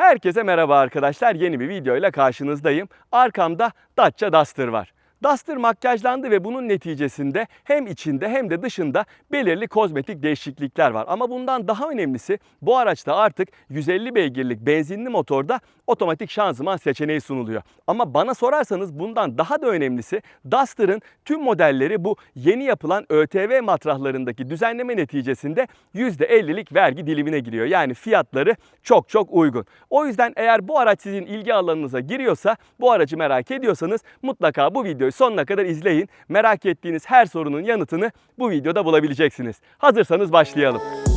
Herkese merhaba arkadaşlar. Yeni bir videoyla karşınızdayım. Arkamda Dacia Duster var. Duster makyajlandı ve bunun neticesinde hem içinde hem de dışında belirli kozmetik değişiklikler var. Ama bundan daha önemlisi bu araçta artık 150 beygirlik benzinli motorda otomatik şanzıman seçeneği sunuluyor. Ama bana sorarsanız bundan daha da önemlisi Duster'ın tüm modelleri bu yeni yapılan ÖTV matrahlarındaki düzenleme neticesinde %50'lik vergi dilimine giriyor. Yani fiyatları çok çok uygun. O yüzden eğer bu araç sizin ilgi alanınıza giriyorsa, bu aracı merak ediyorsanız mutlaka bu videoyu sonuna kadar izleyin. Merak ettiğiniz her sorunun yanıtını bu videoda bulabileceksiniz. Hazırsanız başlayalım.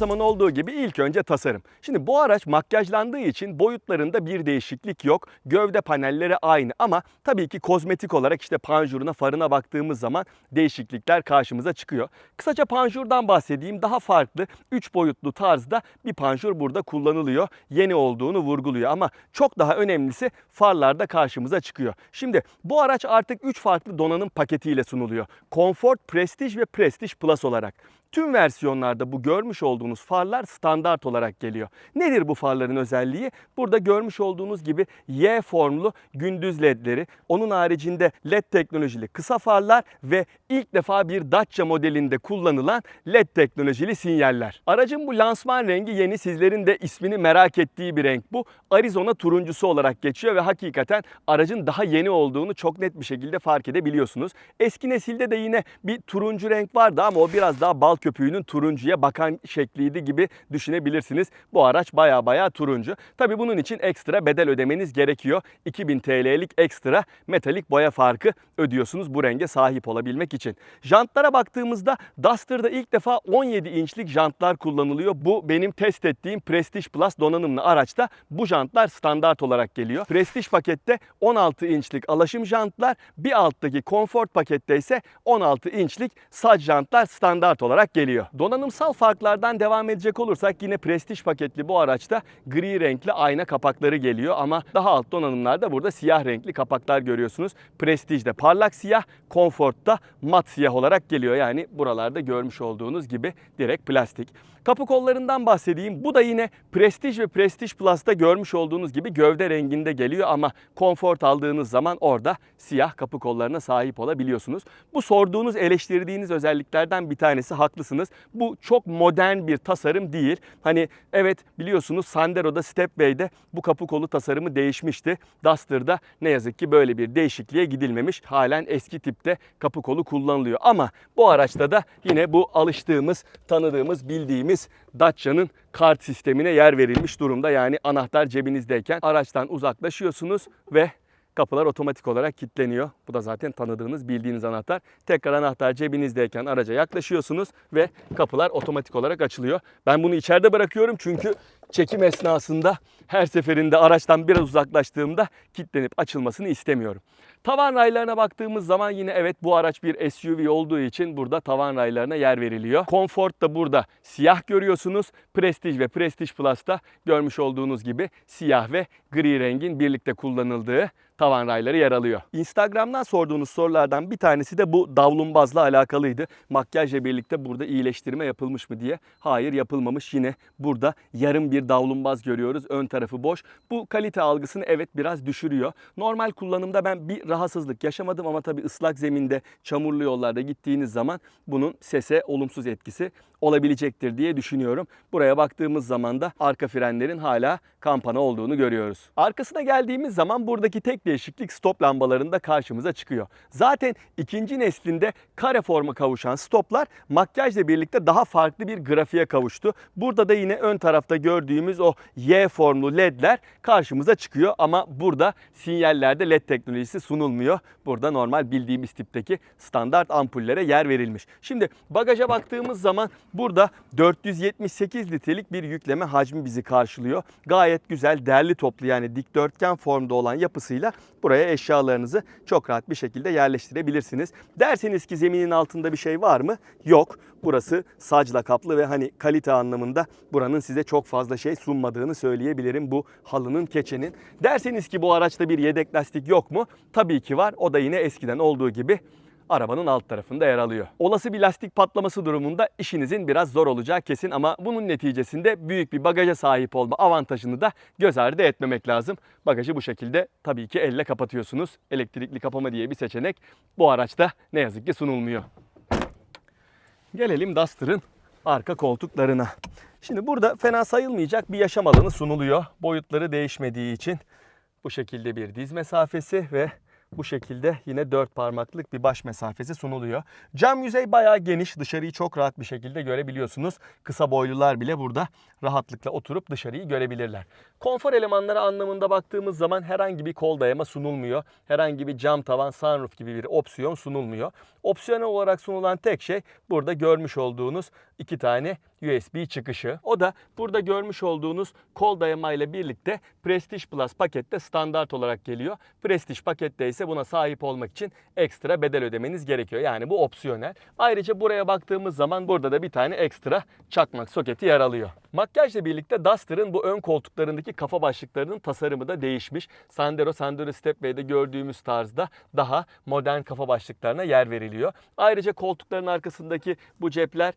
Zaman olduğu gibi ilk önce tasarım. Şimdi bu araç makyajlandığı için boyutlarında bir değişiklik yok. Gövde panelleri aynı ama tabii ki kozmetik olarak işte panjuruna, farına baktığımız zaman değişiklikler karşımıza çıkıyor. Kısaca panjurdan bahsedeyim. Daha farklı 3 boyutlu tarzda bir panjur burada kullanılıyor. Yeni olduğunu vurguluyor ama çok daha önemlisi farlarda karşımıza çıkıyor. Şimdi bu araç artık 3 farklı donanım paketiyle sunuluyor. Comfort, Prestige ve Prestige Plus olarak. Tüm versiyonlarda bu görmüş olduğunuz farlar standart olarak geliyor. Nedir bu farların özelliği? Burada görmüş olduğunuz gibi Y formlu gündüz ledleri, onun haricinde led teknolojili kısa farlar ve ilk defa bir Dacia modelinde kullanılan led teknolojili sinyaller. Aracın bu lansman rengi yeni sizlerin de ismini merak ettiği bir renk bu. Arizona turuncusu olarak geçiyor ve hakikaten aracın daha yeni olduğunu çok net bir şekilde fark edebiliyorsunuz. Eski nesilde de yine bir turuncu renk vardı ama o biraz daha bal köpüğünün turuncuya bakan şekliydi gibi düşünebilirsiniz. Bu araç baya baya turuncu. Tabi bunun için ekstra bedel ödemeniz gerekiyor. 2000 TL'lik ekstra metalik boya farkı ödüyorsunuz bu renge sahip olabilmek için. Jantlara baktığımızda Duster'da ilk defa 17 inçlik jantlar kullanılıyor. Bu benim test ettiğim Prestige Plus donanımlı araçta bu jantlar standart olarak geliyor. Prestige pakette 16 inçlik alaşım jantlar, bir alttaki Comfort pakette ise 16 inçlik sac jantlar standart olarak geliyor. Donanımsal farklardan devam edecek olursak yine Prestige paketli bu araçta gri renkli ayna kapakları geliyor ama daha alt donanımlarda burada siyah renkli kapaklar görüyorsunuz. Prestige'de parlak siyah, Comfort'ta mat siyah olarak geliyor. Yani buralarda görmüş olduğunuz gibi direkt plastik. Kapı kollarından bahsedeyim. Bu da yine Prestige ve Prestige Plus'ta görmüş olduğunuz gibi gövde renginde geliyor ama Comfort aldığınız zaman orada siyah kapı kollarına sahip olabiliyorsunuz. Bu sorduğunuz, eleştirdiğiniz özelliklerden bir tanesi haklısınız. Bu çok modern bir tasarım değil. Hani evet biliyorsunuz Sandero'da Stepway'de bu kapı kolu tasarımı değişmişti. Duster'da ne yazık ki böyle bir değişikliğe gidilmemiş. Halen eski tipte kapı kolu kullanılıyor. Ama bu araçta da yine bu alıştığımız, tanıdığımız, bildiğimiz Dacia'nın kart sistemine yer verilmiş durumda. Yani anahtar cebinizdeyken araçtan uzaklaşıyorsunuz ve kapılar otomatik olarak kilitleniyor. Bu da zaten tanıdığınız, bildiğiniz anahtar. Tekrar anahtar cebinizdeyken araca yaklaşıyorsunuz ve kapılar otomatik olarak açılıyor. Ben bunu içeride bırakıyorum çünkü çekim esnasında her seferinde araçtan biraz uzaklaştığımda kilitlenip açılmasını istemiyorum. Tavan raylarına baktığımız zaman yine evet bu araç bir SUV olduğu için burada tavan raylarına yer veriliyor. Comfort da burada siyah görüyorsunuz. Prestige ve Prestige Plus'ta görmüş olduğunuz gibi siyah ve gri rengin birlikte kullanıldığı tavan rayları yer alıyor. Instagram'dan sorduğunuz sorulardan bir tanesi de bu davlumbazla alakalıydı. Makyajla birlikte burada iyileştirme yapılmış mı diye. Hayır yapılmamış. Yine burada yarım bir davlumbaz görüyoruz. Ön tarafı boş. Bu kalite algısını evet biraz düşürüyor. Normal kullanımda ben bir rahatsızlık yaşamadım ama tabii ıslak zeminde, çamurlu yollarda gittiğiniz zaman bunun sese olumsuz etkisi olabilecektir diye düşünüyorum. Buraya baktığımız zaman da arka frenlerin hala kampana olduğunu görüyoruz. Arkasına geldiğimiz zaman buradaki tek değişiklik stop lambalarında karşımıza çıkıyor. Zaten ikinci neslinde kare forma kavuşan stoplar makyajla birlikte daha farklı bir grafiğe kavuştu. Burada da yine ön tarafta gördüğümüz o Y formlu ledler karşımıza çıkıyor ama burada sinyallerde led teknolojisi sunulmuyor. Burada normal bildiğimiz tipteki standart ampullere yer verilmiş. Şimdi bagaja baktığımız zaman Burada 478 litrelik bir yükleme hacmi bizi karşılıyor. Gayet güzel, derli toplu yani dikdörtgen formda olan yapısıyla buraya eşyalarınızı çok rahat bir şekilde yerleştirebilirsiniz. Derseniz ki zeminin altında bir şey var mı? Yok. Burası sacla kaplı ve hani kalite anlamında buranın size çok fazla şey sunmadığını söyleyebilirim bu halının keçenin. Derseniz ki bu araçta bir yedek lastik yok mu? Tabii ki var. O da yine eskiden olduğu gibi arabanın alt tarafında yer alıyor. Olası bir lastik patlaması durumunda işinizin biraz zor olacağı kesin ama bunun neticesinde büyük bir bagaja sahip olma avantajını da göz ardı etmemek lazım. Bagajı bu şekilde tabii ki elle kapatıyorsunuz. Elektrikli kapama diye bir seçenek bu araçta ne yazık ki sunulmuyor. Gelelim Duster'ın arka koltuklarına. Şimdi burada fena sayılmayacak bir yaşam alanı sunuluyor. Boyutları değişmediği için bu şekilde bir diz mesafesi ve bu şekilde yine dört parmaklık bir baş mesafesi sunuluyor. Cam yüzey bayağı geniş. Dışarıyı çok rahat bir şekilde görebiliyorsunuz. Kısa boylular bile burada rahatlıkla oturup dışarıyı görebilirler. Konfor elemanları anlamında baktığımız zaman herhangi bir kol dayama sunulmuyor. Herhangi bir cam tavan sunroof gibi bir opsiyon sunulmuyor. Opsiyonel olarak sunulan tek şey burada görmüş olduğunuz iki tane USB çıkışı. O da burada görmüş olduğunuz kol dayamayla birlikte Prestige Plus pakette standart olarak geliyor. Prestige pakette ise buna sahip olmak için ekstra bedel ödemeniz gerekiyor. Yani bu opsiyonel. Ayrıca buraya baktığımız zaman burada da bir tane ekstra çakmak soketi yer alıyor. Makyajla birlikte Duster'ın bu ön koltuklarındaki kafa başlıklarının tasarımı da değişmiş. Sandero, Sandero Stepway'de gördüğümüz tarzda daha modern kafa başlıklarına yer veriliyor. Ayrıca koltukların arkasındaki bu cepler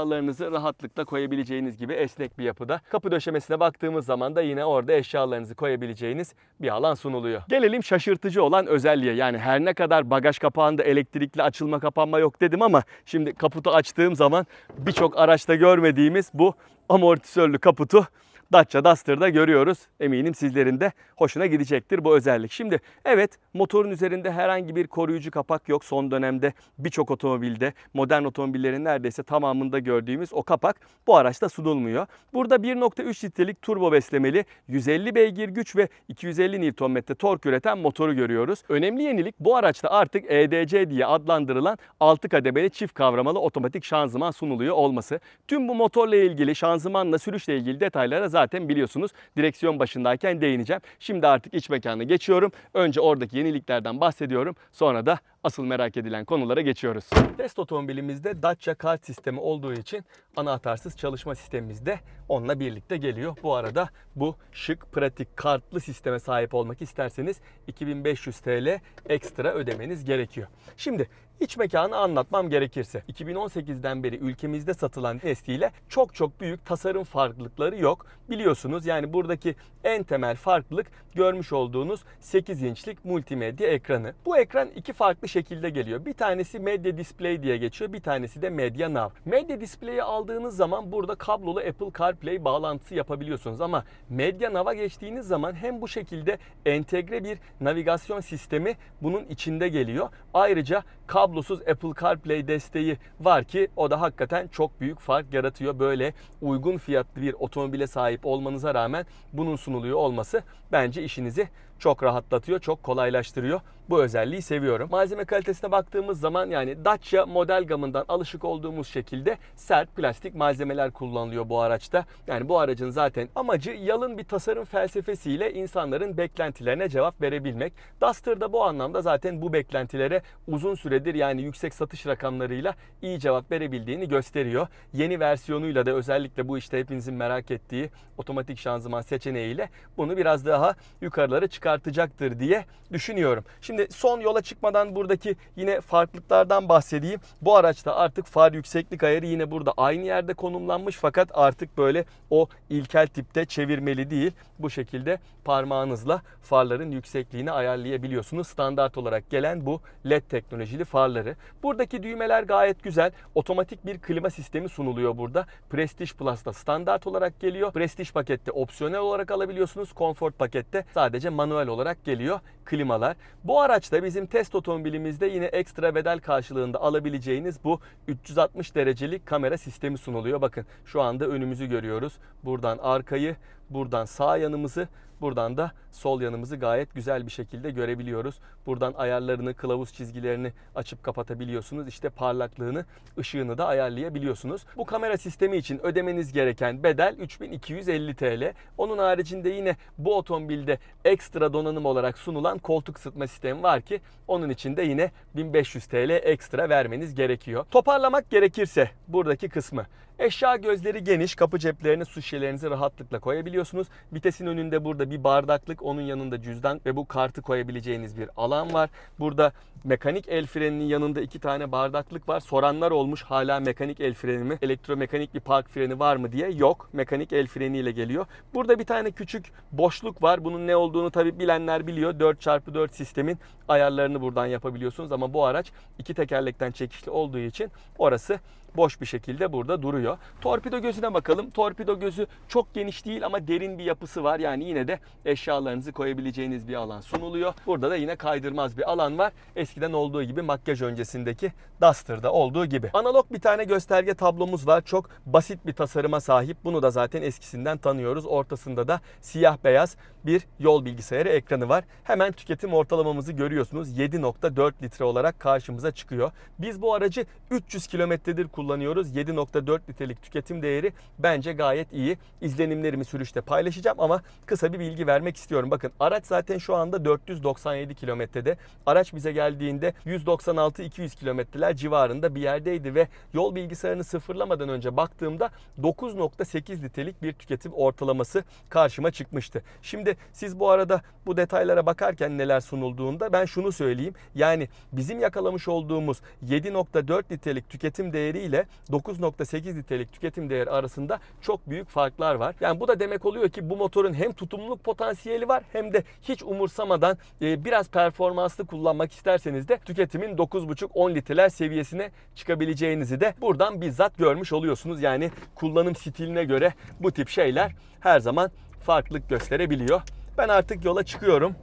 eşyalarınızı rahatlıkla koyabileceğiniz gibi esnek bir yapıda. Kapı döşemesine baktığımız zaman da yine orada eşyalarınızı koyabileceğiniz bir alan sunuluyor. Gelelim şaşırtıcı olan özelliğe. Yani her ne kadar bagaj kapağında elektrikli açılma kapanma yok dedim ama şimdi kaputu açtığım zaman birçok araçta görmediğimiz bu amortisörlü kaputu Dacia Duster'da görüyoruz. Eminim sizlerin de hoşuna gidecektir bu özellik. Şimdi evet motorun üzerinde herhangi bir koruyucu kapak yok. Son dönemde birçok otomobilde modern otomobillerin neredeyse tamamında gördüğümüz o kapak bu araçta sunulmuyor. Burada 1.3 litrelik turbo beslemeli 150 beygir güç ve 250 Nm tork üreten motoru görüyoruz. Önemli yenilik bu araçta artık EDC diye adlandırılan 6 kademeli çift kavramalı otomatik şanzıman sunuluyor olması. Tüm bu motorla ilgili şanzımanla sürüşle ilgili detaylara zaten biliyorsunuz direksiyon başındayken değineceğim. Şimdi artık iç mekanına geçiyorum. Önce oradaki yeniliklerden bahsediyorum. Sonra da asıl merak edilen konulara geçiyoruz. Test otomobilimizde Dacia kart sistemi olduğu için anahtarsız çalışma sistemimiz de onunla birlikte geliyor. Bu arada bu şık, pratik, kartlı sisteme sahip olmak isterseniz 2500 TL ekstra ödemeniz gerekiyor. Şimdi İç mekanı anlatmam gerekirse 2018'den beri ülkemizde satılan ile çok çok büyük tasarım farklılıkları yok. Biliyorsunuz yani buradaki en temel farklılık görmüş olduğunuz 8 inçlik multimedya ekranı. Bu ekran iki farklı şekilde geliyor. Bir tanesi Media Display diye geçiyor. Bir tanesi de Media Now. Media Display'i aldığınız zaman burada kablolu Apple CarPlay bağlantısı yapabiliyorsunuz ama Media Now'a geçtiğiniz zaman hem bu şekilde entegre bir navigasyon sistemi bunun içinde geliyor. Ayrıca kablosuz Apple CarPlay desteği var ki o da hakikaten çok büyük fark yaratıyor. Böyle uygun fiyatlı bir otomobile sahip olmanıza rağmen bunun sunuluyor olması bence işinizi çok rahatlatıyor, çok kolaylaştırıyor. Bu özelliği seviyorum. Malzeme kalitesine baktığımız zaman yani Dacia model gamından alışık olduğumuz şekilde sert plastik malzemeler kullanılıyor bu araçta. Yani bu aracın zaten amacı yalın bir tasarım felsefesiyle insanların beklentilerine cevap verebilmek. Duster da bu anlamda zaten bu beklentilere uzun süredir yani yüksek satış rakamlarıyla iyi cevap verebildiğini gösteriyor. Yeni versiyonuyla da özellikle bu işte hepinizin merak ettiği otomatik şanzıman seçeneğiyle bunu biraz daha yukarılara çıkartacaktır diye düşünüyorum. Şimdi son yola çıkmadan buradaki yine farklılıklardan bahsedeyim. Bu araçta artık far yükseklik ayarı yine burada aynı yerde konumlanmış fakat artık böyle o ilkel tipte çevirmeli değil. Bu şekilde parmağınızla farların yüksekliğini ayarlayabiliyorsunuz. Standart olarak gelen bu LED teknolojili farları. Buradaki düğmeler gayet güzel. Otomatik bir klima sistemi sunuluyor burada. Prestige Plus'ta standart olarak geliyor. Prestige pakette opsiyonel olarak alabiliyorsunuz. Comfort pakette sadece manuel olarak geliyor klimalar. Bu araçta bizim test otomobilimizde yine ekstra bedel karşılığında alabileceğiniz bu 360 derecelik kamera sistemi sunuluyor. Bakın şu anda önümüzü görüyoruz. Buradan arkayı buradan sağ yanımızı, buradan da sol yanımızı gayet güzel bir şekilde görebiliyoruz. Buradan ayarlarını, kılavuz çizgilerini açıp kapatabiliyorsunuz. İşte parlaklığını, ışığını da ayarlayabiliyorsunuz. Bu kamera sistemi için ödemeniz gereken bedel 3250 TL. Onun haricinde yine bu otomobilde ekstra donanım olarak sunulan koltuk ısıtma sistemi var ki onun için de yine 1500 TL ekstra vermeniz gerekiyor. Toparlamak gerekirse buradaki kısmı Eşya gözleri geniş. Kapı ceplerine su şişelerinizi rahatlıkla koyabiliyorsunuz. Vitesin önünde burada bir bardaklık, onun yanında cüzdan ve bu kartı koyabileceğiniz bir alan var. Burada mekanik el freninin yanında iki tane bardaklık var. Soranlar olmuş hala mekanik el freni mi, elektromekanik bir park freni var mı diye. Yok. Mekanik el freniyle geliyor. Burada bir tane küçük boşluk var. Bunun ne olduğunu tabi bilenler biliyor. 4x4 sistemin ayarlarını buradan yapabiliyorsunuz ama bu araç iki tekerlekten çekişli olduğu için orası boş bir şekilde burada duruyor. Torpido gözüne bakalım. Torpido gözü çok geniş değil ama derin bir yapısı var. Yani yine de eşyalarınızı koyabileceğiniz bir alan sunuluyor. Burada da yine kaydırmaz bir alan var. Eskiden olduğu gibi makyaj öncesindeki Duster'da olduğu gibi. Analog bir tane gösterge tablomuz var. Çok basit bir tasarıma sahip. Bunu da zaten eskisinden tanıyoruz. Ortasında da siyah beyaz bir yol bilgisayarı ekranı var. Hemen tüketim ortalamamızı görüyorsunuz. 7.4 litre olarak karşımıza çıkıyor. Biz bu aracı 300 kilometredir kullanıyoruz. 7.4 litrelik tüketim değeri bence gayet iyi. İzlenimlerimi sürüşte paylaşacağım ama kısa bir bilgi vermek istiyorum. Bakın araç zaten şu anda 497 kilometrede. Araç bize geldiğinde 196-200 kilometreler civarında bir yerdeydi ve yol bilgisayarını sıfırlamadan önce baktığımda 9.8 litrelik bir tüketim ortalaması karşıma çıkmıştı. Şimdi siz bu arada bu detaylara bakarken neler sunulduğunda ben şunu söyleyeyim. Yani bizim yakalamış olduğumuz 7.4 litrelik tüketim değeri ile 9.8 litrelik tüketim değeri arasında çok büyük farklar var. Yani bu da demek oluyor ki bu motorun hem tutumluluk potansiyeli var hem de hiç umursamadan e, biraz performanslı kullanmak isterseniz de tüketimin 9.5-10 litreler seviyesine çıkabileceğinizi de buradan bizzat görmüş oluyorsunuz. Yani kullanım stiline göre bu tip şeyler her zaman farklılık gösterebiliyor. Ben artık yola çıkıyorum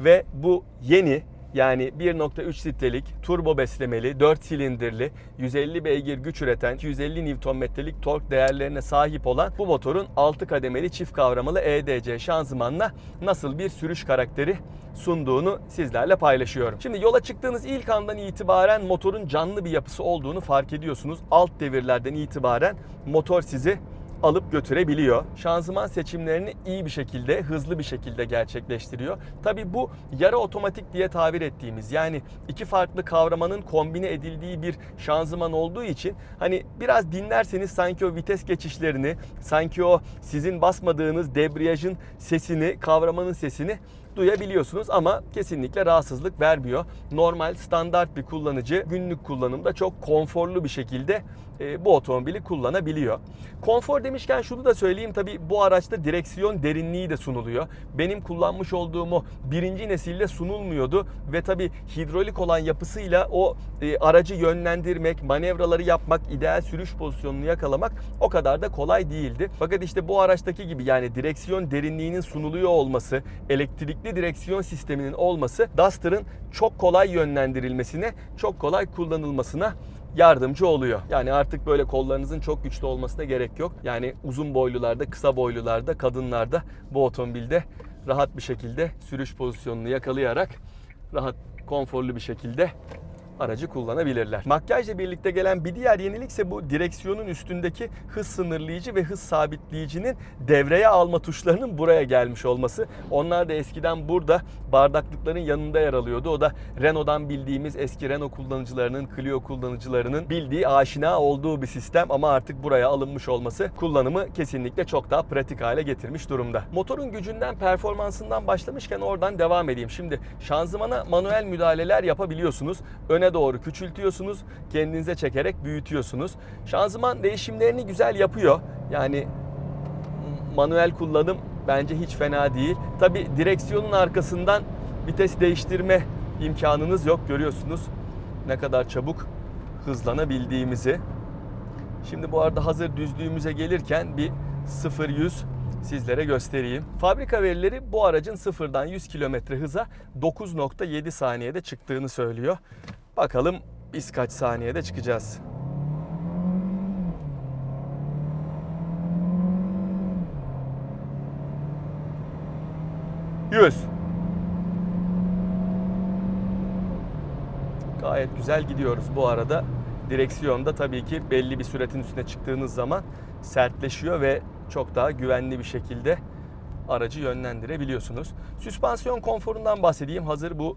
ve bu yeni yani 1.3 litrelik turbo beslemeli 4 silindirli 150 beygir güç üreten 250 Nm'lik tork değerlerine sahip olan bu motorun 6 kademeli çift kavramalı EDC şanzımanla nasıl bir sürüş karakteri sunduğunu sizlerle paylaşıyorum. Şimdi yola çıktığınız ilk andan itibaren motorun canlı bir yapısı olduğunu fark ediyorsunuz. Alt devirlerden itibaren motor sizi alıp götürebiliyor. Şanzıman seçimlerini iyi bir şekilde, hızlı bir şekilde gerçekleştiriyor. Tabi bu yarı otomatik diye tabir ettiğimiz yani iki farklı kavramanın kombine edildiği bir şanzıman olduğu için hani biraz dinlerseniz sanki o vites geçişlerini, sanki o sizin basmadığınız debriyajın sesini, kavramanın sesini duyabiliyorsunuz ama kesinlikle rahatsızlık vermiyor. Normal standart bir kullanıcı günlük kullanımda çok konforlu bir şekilde e, bu otomobili kullanabiliyor. Konfor demişken şunu da söyleyeyim tabi bu araçta direksiyon derinliği de sunuluyor. Benim kullanmış olduğum o birinci nesilde sunulmuyordu ve tabi hidrolik olan yapısıyla o e, aracı yönlendirmek, manevraları yapmak, ideal sürüş pozisyonunu yakalamak o kadar da kolay değildi. Fakat işte bu araçtaki gibi yani direksiyon derinliğinin sunuluyor olması, elektrikli direksiyon sisteminin olması Duster'ın çok kolay yönlendirilmesine, çok kolay kullanılmasına yardımcı oluyor. Yani artık böyle kollarınızın çok güçlü olmasına gerek yok. Yani uzun boylularda, kısa boylularda, kadınlarda bu otomobilde rahat bir şekilde sürüş pozisyonunu yakalayarak rahat, konforlu bir şekilde aracı kullanabilirler. Makyajla birlikte gelen bir diğer yenilik ise bu direksiyonun üstündeki hız sınırlayıcı ve hız sabitleyicinin devreye alma tuşlarının buraya gelmiş olması. Onlar da eskiden burada bardaklıkların yanında yer alıyordu. O da Renault'dan bildiğimiz eski Renault kullanıcılarının, Clio kullanıcılarının bildiği, aşina olduğu bir sistem ama artık buraya alınmış olması kullanımı kesinlikle çok daha pratik hale getirmiş durumda. Motorun gücünden, performansından başlamışken oradan devam edeyim. Şimdi şanzımana manuel müdahaleler yapabiliyorsunuz. Öne doğru küçültüyorsunuz. Kendinize çekerek büyütüyorsunuz. Şanzıman değişimlerini güzel yapıyor. Yani manuel kullanım bence hiç fena değil. Tabi direksiyonun arkasından vites değiştirme imkanınız yok. Görüyorsunuz ne kadar çabuk hızlanabildiğimizi. Şimdi bu arada hazır düzlüğümüze gelirken bir 0-100 sizlere göstereyim. Fabrika verileri bu aracın sıfırdan 100 km hıza 9.7 saniyede çıktığını söylüyor. Bakalım biz kaç saniyede çıkacağız. 100. Gayet güzel gidiyoruz bu arada. Direksiyonda tabii ki belli bir süratin üstüne çıktığınız zaman sertleşiyor ve çok daha güvenli bir şekilde aracı yönlendirebiliyorsunuz. Süspansiyon konforundan bahsedeyim hazır bu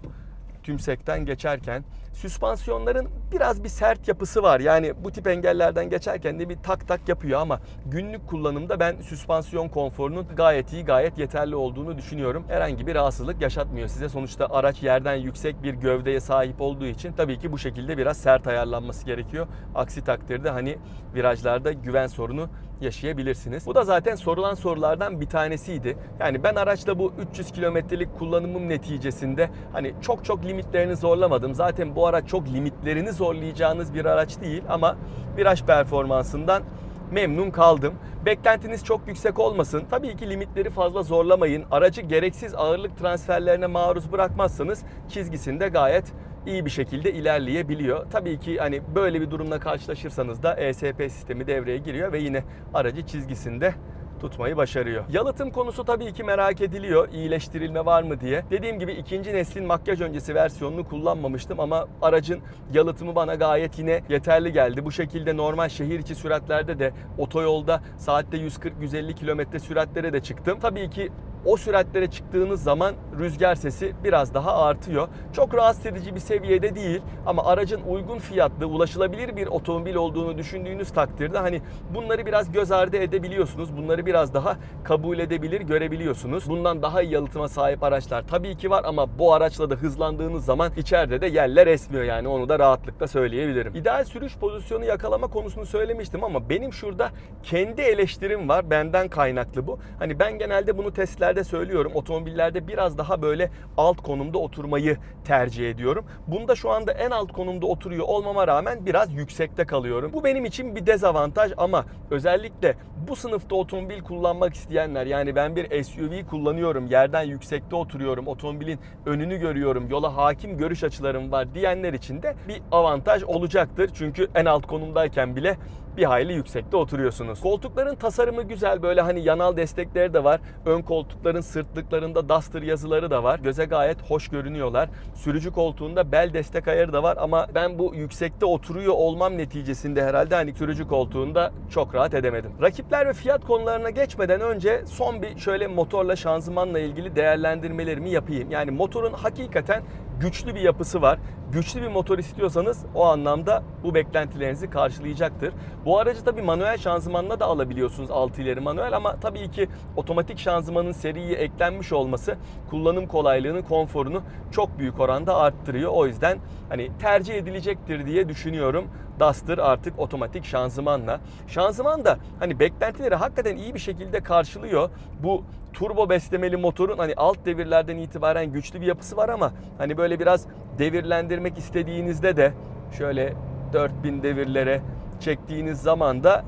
tümsekten geçerken. Süspansiyonların biraz bir sert yapısı var. Yani bu tip engellerden geçerken de bir tak tak yapıyor ama günlük kullanımda ben süspansiyon konforunun gayet iyi, gayet yeterli olduğunu düşünüyorum. Herhangi bir rahatsızlık yaşatmıyor size. Sonuçta araç yerden yüksek bir gövdeye sahip olduğu için tabii ki bu şekilde biraz sert ayarlanması gerekiyor. Aksi takdirde hani virajlarda güven sorunu yaşayabilirsiniz. Bu da zaten sorulan sorulardan bir tanesiydi. Yani ben araçla bu 300 kilometrelik kullanımım neticesinde hani çok çok limitlerini zorlamadım. Zaten bu araç çok limitlerini zorlayacağınız bir araç değil ama viraj performansından memnun kaldım. Beklentiniz çok yüksek olmasın. Tabii ki limitleri fazla zorlamayın. Aracı gereksiz ağırlık transferlerine maruz bırakmazsanız çizgisinde gayet iyi bir şekilde ilerleyebiliyor. Tabii ki hani böyle bir durumla karşılaşırsanız da ESP sistemi devreye giriyor ve yine aracı çizgisinde tutmayı başarıyor. Yalıtım konusu tabii ki merak ediliyor. İyileştirilme var mı diye. Dediğim gibi ikinci neslin makyaj öncesi versiyonunu kullanmamıştım ama aracın yalıtımı bana gayet yine yeterli geldi. Bu şekilde normal şehir içi süratlerde de otoyolda saatte 140-150 kilometre süratlere de çıktım. Tabii ki o süratlere çıktığınız zaman rüzgar sesi biraz daha artıyor. Çok rahatsız edici bir seviyede değil ama aracın uygun fiyatlı, ulaşılabilir bir otomobil olduğunu düşündüğünüz takdirde hani bunları biraz göz ardı edebiliyorsunuz. Bunları biraz daha kabul edebilir, görebiliyorsunuz. Bundan daha iyi yalıtıma sahip araçlar tabii ki var ama bu araçla da hızlandığınız zaman içeride de yerler esmiyor yani onu da rahatlıkla söyleyebilirim. İdeal sürüş pozisyonu yakalama konusunu söylemiştim ama benim şurada kendi eleştirim var. Benden kaynaklı bu. Hani ben genelde bunu testlerde söylüyorum. Otomobillerde biraz daha böyle alt konumda oturmayı tercih ediyorum. Bunda şu anda en alt konumda oturuyor olmama rağmen biraz yüksekte kalıyorum. Bu benim için bir dezavantaj ama özellikle bu sınıfta otomobil kullanmak isteyenler yani ben bir SUV kullanıyorum, yerden yüksekte oturuyorum, otomobilin önünü görüyorum, yola hakim görüş açılarım var diyenler için de bir avantaj olacaktır. Çünkü en alt konumdayken bile bir hayli yüksekte oturuyorsunuz. Koltukların tasarımı güzel böyle hani yanal destekleri de var. Ön koltukların sırtlıklarında Duster yazıları da var. Göze gayet hoş görünüyorlar. Sürücü koltuğunda bel destek ayarı da var ama ben bu yüksekte oturuyor olmam neticesinde herhalde hani sürücü koltuğunda çok rahat edemedim. Rakipler ve fiyat konularına geçmeden önce son bir şöyle motorla şanzımanla ilgili değerlendirmelerimi yapayım. Yani motorun hakikaten güçlü bir yapısı var. Güçlü bir motor istiyorsanız o anlamda bu beklentilerinizi karşılayacaktır. Bu aracı tabi manuel şanzımanla da alabiliyorsunuz 6 ileri manuel ama tabii ki otomatik şanzımanın seriye eklenmiş olması kullanım kolaylığını, konforunu çok büyük oranda arttırıyor. O yüzden hani tercih edilecektir diye düşünüyorum. Duster artık otomatik şanzımanla. Şanzıman da hani beklentileri hakikaten iyi bir şekilde karşılıyor. Bu turbo beslemeli motorun hani alt devirlerden itibaren güçlü bir yapısı var ama hani böyle biraz devirlendirmek istediğinizde de şöyle 4000 devirlere çektiğiniz zaman da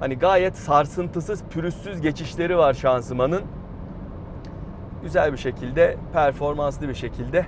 hani gayet sarsıntısız, pürüzsüz geçişleri var şanzımanın. Güzel bir şekilde, performanslı bir şekilde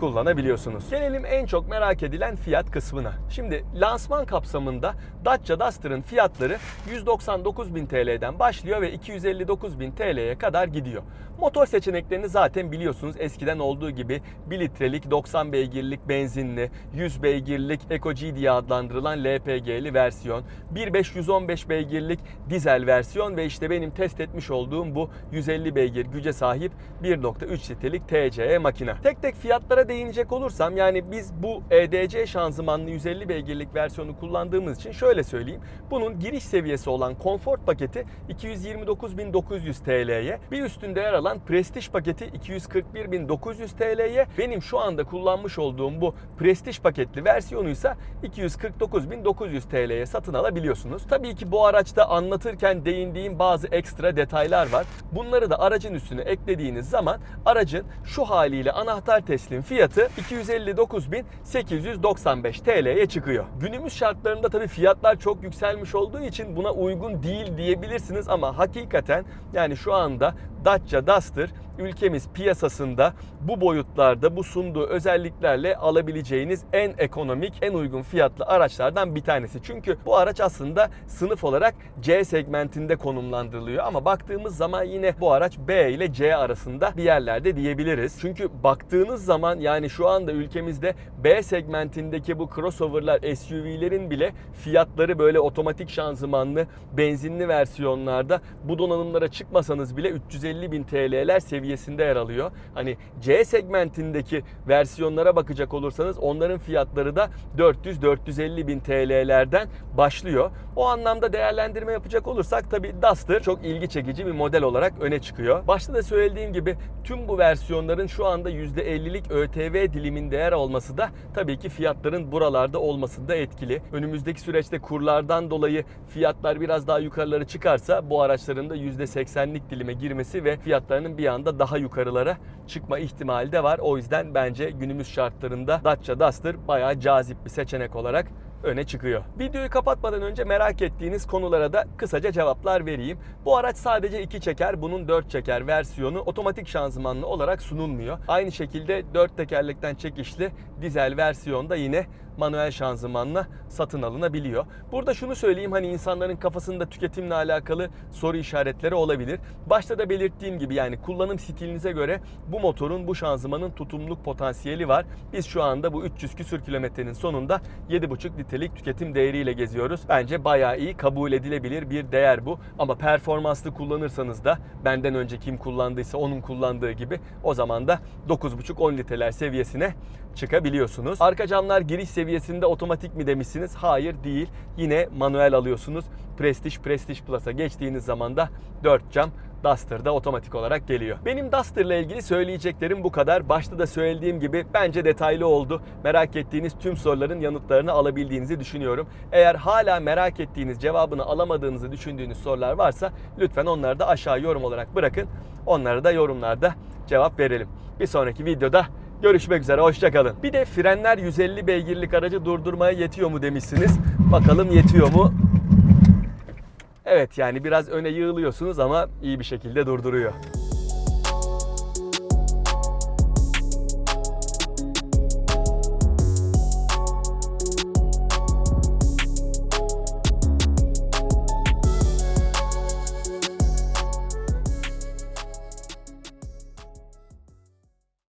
kullanabiliyorsunuz. Gelelim en çok merak edilen fiyat kısmına. Şimdi lansman kapsamında Dacia Duster'ın fiyatları 199.000 TL'den başlıyor ve 259.000 TL'ye kadar gidiyor. Motor seçeneklerini zaten biliyorsunuz eskiden olduğu gibi 1 litrelik 90 beygirlik benzinli, 100 beygirlik EcoG diye adlandırılan LPG'li versiyon, 1.5-115 beygirlik dizel versiyon ve işte benim test etmiş olduğum bu 150 beygir güce sahip 1.3 litrelik TCE makine. Tek tek fiyatlara değinecek olursam yani biz bu EDC şanzımanlı 150 beygirlik versiyonu kullandığımız için şöyle söyleyeyim. Bunun giriş seviyesi olan konfort paketi 229.900 TL'ye, bir üstünde yer alan prestij paketi 241.900 TL'ye, benim şu anda kullanmış olduğum bu prestij paketli versiyonu ise 249.900 TL'ye satın alabiliyorsunuz. Tabii ki bu araçta anlatırken değindiğim bazı ekstra detaylar var. Bunları da aracın üstüne eklediğiniz zaman aracın şu haliyle anahtar teslim fiyatı 259.895 TL'ye çıkıyor. Günümüz şartlarında tabii fiyatlar çok yükselmiş olduğu için buna uygun değil diyebilirsiniz ama hakikaten yani şu anda Dacia Duster ülkemiz piyasasında bu boyutlarda bu sunduğu özelliklerle alabileceğiniz en ekonomik, en uygun fiyatlı araçlardan bir tanesi. Çünkü bu araç aslında sınıf olarak C segmentinde konumlandırılıyor ama baktığımız zaman yine bu araç B ile C arasında bir yerlerde diyebiliriz. Çünkü baktığınız zaman yani şu anda ülkemizde B segmentindeki bu crossover'lar SUV'lerin bile fiyatları böyle otomatik şanzımanlı, benzinli versiyonlarda bu donanımlara çıkmasanız bile 350 bin TL'ler seviyesinde yer alıyor. Hani C segmentindeki versiyonlara bakacak olursanız onların fiyatları da 400-450 bin TL'lerden başlıyor. O anlamda değerlendirme yapacak olursak tabi Duster çok ilgi çekici bir model olarak öne çıkıyor. Başta da söylediğim gibi tüm bu versiyonların şu anda %50'lik ÖTV diliminde yer olması da tabii ki fiyatların buralarda olmasında etkili. Önümüzdeki süreçte kurlardan dolayı fiyatlar biraz daha yukarılara çıkarsa bu araçların da %80'lik dilime girmesi ve fiyatlarının bir anda daha yukarılara çıkma ihtimali de var. O yüzden bence günümüz şartlarında Dacia Duster bayağı cazip bir seçenek olarak öne çıkıyor. Videoyu kapatmadan önce merak ettiğiniz konulara da kısaca cevaplar vereyim. Bu araç sadece 2 çeker, bunun 4 çeker versiyonu otomatik şanzımanlı olarak sunulmuyor. Aynı şekilde 4 tekerlekten çekişli dizel versiyonda yine manuel şanzımanla satın alınabiliyor. Burada şunu söyleyeyim hani insanların kafasında tüketimle alakalı soru işaretleri olabilir. Başta da belirttiğim gibi yani kullanım stilinize göre bu motorun bu şanzımanın tutumluluk potansiyeli var. Biz şu anda bu 300 küsür kilometrenin sonunda 7,5 litrelik tüketim değeriyle geziyoruz. Bence bayağı iyi kabul edilebilir bir değer bu. Ama performanslı kullanırsanız da benden önce kim kullandıysa onun kullandığı gibi o zaman da 9,5-10 litreler seviyesine çıkabiliyorsunuz. Arka camlar giriş seviyesinde otomatik mi demişsiniz? Hayır değil. Yine manuel alıyorsunuz. Prestige, Prestige Plus'a geçtiğiniz zaman da 4 cam Duster'da otomatik olarak geliyor. Benim Duster ile ilgili söyleyeceklerim bu kadar. Başta da söylediğim gibi bence detaylı oldu. Merak ettiğiniz tüm soruların yanıtlarını alabildiğinizi düşünüyorum. Eğer hala merak ettiğiniz cevabını alamadığınızı düşündüğünüz sorular varsa lütfen onları da aşağı yorum olarak bırakın. Onları da yorumlarda cevap verelim. Bir sonraki videoda Görüşmek üzere, hoşçakalın. Bir de frenler 150 beygirlik aracı durdurmaya yetiyor mu demişsiniz. Bakalım yetiyor mu? Evet yani biraz öne yığılıyorsunuz ama iyi bir şekilde durduruyor.